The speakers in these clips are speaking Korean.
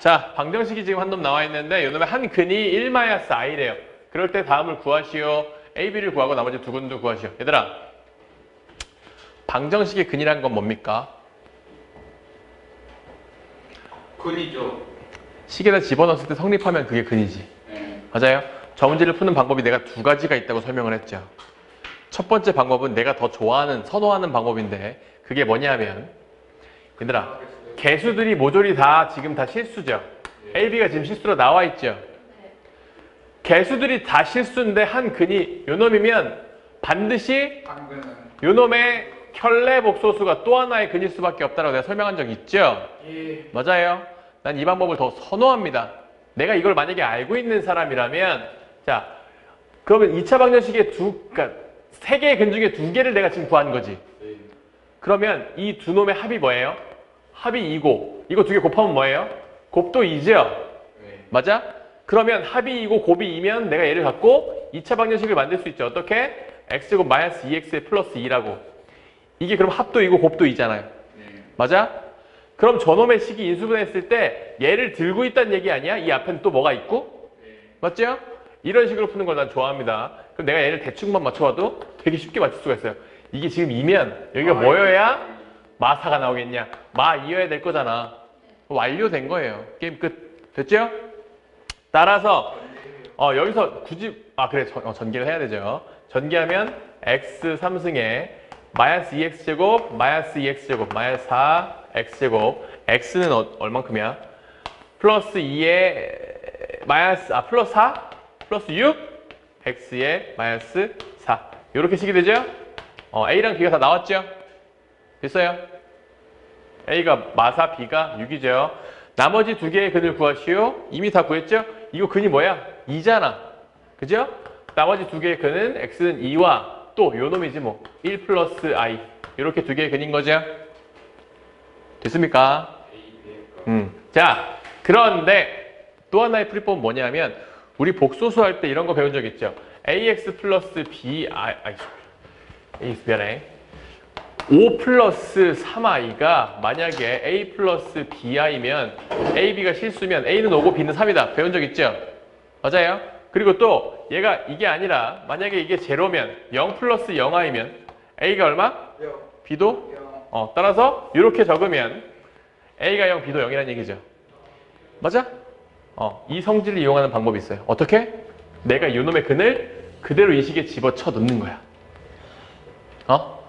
자, 방정식이 지금 한 놈 나와 있는데 이놈의 한 근이 1-i래요. 그럴 때 다음을 구하시오. a, b를 구하고 나머지 두 근도 구하시오. 얘들아, 방정식의 근이란 건 뭡니까? 근이죠. 식에다 집어넣었을 때 성립하면 그게 근이지. 네. 맞아요. 저 문제를 푸는 방법이 내가 두 가지가 있다고 설명을 했죠. 첫 번째 방법은 내가 더 좋아하는, 선호하는 방법인데 그게 뭐냐면 얘들아, 개수들이 모조리 다 지금 다 실수죠. A, B가 지금 실수로 나와 있죠. 개수들이 다 실수인데 한 근이 요놈이면 반드시 요놈의 켤레 복소수가 또 하나의 근일 수밖에 없다라고 내가 설명한 적 있죠. 예. 맞아요. 난 이 방법을 더 선호합니다. 내가 이걸 만약에 알고 있는 사람이라면, 자, 그러면 2차 방정식의 두, 그러니까 세 개의 근 중에 두 개를 내가 지금 구한 거지. 네. 그러면 이 두 놈의 합이 뭐예요? 합이 2고, 이거 두 개 곱하면 뭐예요? 곱도 2죠? 네. 맞아? 그러면 합이 2고 곱이 2면 내가 얘를 갖고 2차 방정식을 만들 수 있죠. 어떻게? x제곱 마이너스 2x에 플러스 2라고. 이게 그럼 합도 2고 곱도 2잖아요. 네. 맞아? 그럼 저놈의 식이 인수분해했을 때 얘를 들고 있다는 얘기 아니야? 이 앞에는 또 뭐가 있고? 네. 맞죠? 이런 식으로 푸는 걸 난 좋아합니다. 그럼 내가 얘를 대충만 맞춰봐도 되게 쉽게 맞출 수가 있어요. 이게 지금 이면 여기가 아, 뭐여야 마사가 나오겠냐? 마 이어야 될 거잖아. 완료된 거예요. 게임 끝. 됐죠? 따라서 어, 여기서 굳이 아 그래 전, 어, 전개를 해야 되죠. 전개하면 x 3승에 마이너스 2x 제곱 마이너스 2x 제곱 마이너스 4 x 제곱 x는 어, 얼만큼이야? 플러스 2에 마이너스 아 플러스 4 플러스 6 x에 마이너스 4 이렇게 식이 되죠? 어, a랑 b가 다 나왔죠? 됐어요? a가 마사 b가 6이죠. 나머지 두 개의 근을 구하시오. 이미 다 구했죠? 이거 근이 뭐야? 2잖아. 그죠? 나머지 두 개의 근은 x는 2와 또 요 놈이지 뭐. 1 플러스 i. 이렇게 두 개의 근인 거죠? 됐습니까? 음. 자, 그런데 또 하나의 풀이법은 뭐냐면 우리 복소수 할 때 이런 거 배운 적 있죠? ax 플러스 b, i, 아이, ax 미안해. 5 플러스 3i가 만약에 a 플러스 bi면 ab가 실수면 a는 5고 b는 3이다. 배운 적 있죠? 맞아요? 그리고 또 얘가 이게 아니라 만약에 이게 제로면 0 플러스 0i면 a가 얼마? 영. b도? 영. 어, 따라서 이렇게 적으면 a가 0, b도 0이라는 얘기죠. 맞아? 어, 이 성질을 이용하는 방법이 있어요. 어떻게? 내가 이놈의 근을 그대로 이 식에 집어쳐 넣는 거야. 어?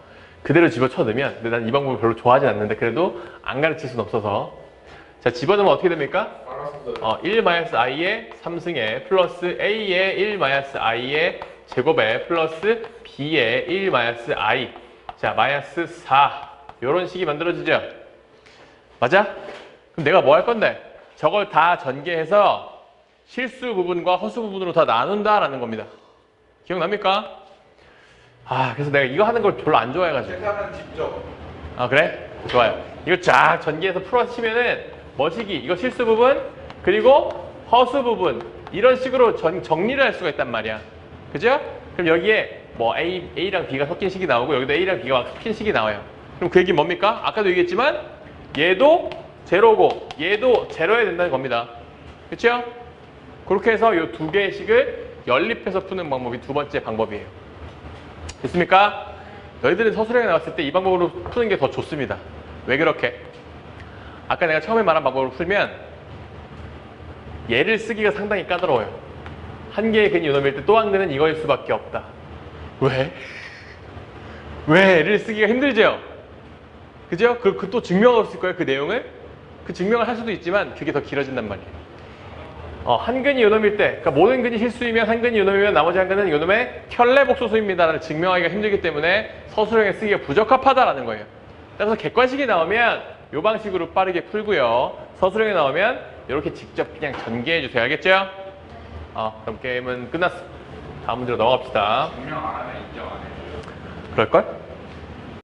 그대로 집어쳐 넣으면 근데 난 이 방법을 별로 좋아하진 않는데 그래도 안 가르칠 수는 없어서 자 집어넣으면 어떻게 됩니까? 어, 1 마이너스 i의 3승에 플러스 a의 1 마이너스 i의 제곱에 플러스 b의 1 마이너스 i 자 마이너스 4 이런 식이 만들어지죠 맞아? 그럼 내가 뭐 할 건데 저걸 다 전개해서 실수 부분과 허수 부분으로 다 나눈다라는 겁니다 기억납니까? 아 그래서 내가 이거 하는 걸 별로 안 좋아해가지고 계산은 직접. 아 그래? 좋아요. 이거 쫙 전개해서 풀어치면은 머시기 이거 실수 부분 그리고 허수 부분 이런 식으로 전, 정리를 할 수가 있단 말이야. 그죠? 그럼 여기에 뭐 A, A랑 B가 섞인 식이 나오고 여기도 A랑 B가 섞인 식이 나와요. 그럼 그 얘기 뭡니까? 아까도 얘기했지만 얘도 제로고 얘도 제로여야 된다는 겁니다. 그렇죠? 그렇게 해서 이 두 개의 식을 연립해서 푸는 방법이 두 번째 방법이에요. 됐습니까? 너희들은 서술형에 나왔을 때 이 방법으로 푸는 게 더 좋습니다. 왜 그렇게? 아까 내가 처음에 말한 방법으로 풀면 얘를 쓰기가 상당히 까다로워요. 한 개의 근이 요놈일 때 또한 근은 이거일 수밖에 없다. 왜? 왜를 쓰기가 힘들죠? 그죠? 그, 그 또 증명할 수 있을 거예요, 그 내용을? 그 증명을 할 수도 있지만 그게 더 길어진단 말이에요. 어, 한 근이 요놈일 때, 그러니까 모든 근이 실수이면 한 근이 요놈이면 나머지 한 근은 요놈의 켤레복소수입니다라는 증명하기가 힘들기 때문에 서술형에 쓰기가 부적합하다라는 거예요. 따라서 객관식이 나오면 이 방식으로 빠르게 풀고요. 서술형에 나오면 이렇게 직접 그냥 전개해 주세요. 알겠죠? 어, 그럼 게임은 끝났어. 다음 문제로 넘어갑시다. 증명 안 하면 인정 안 해. 그럴걸?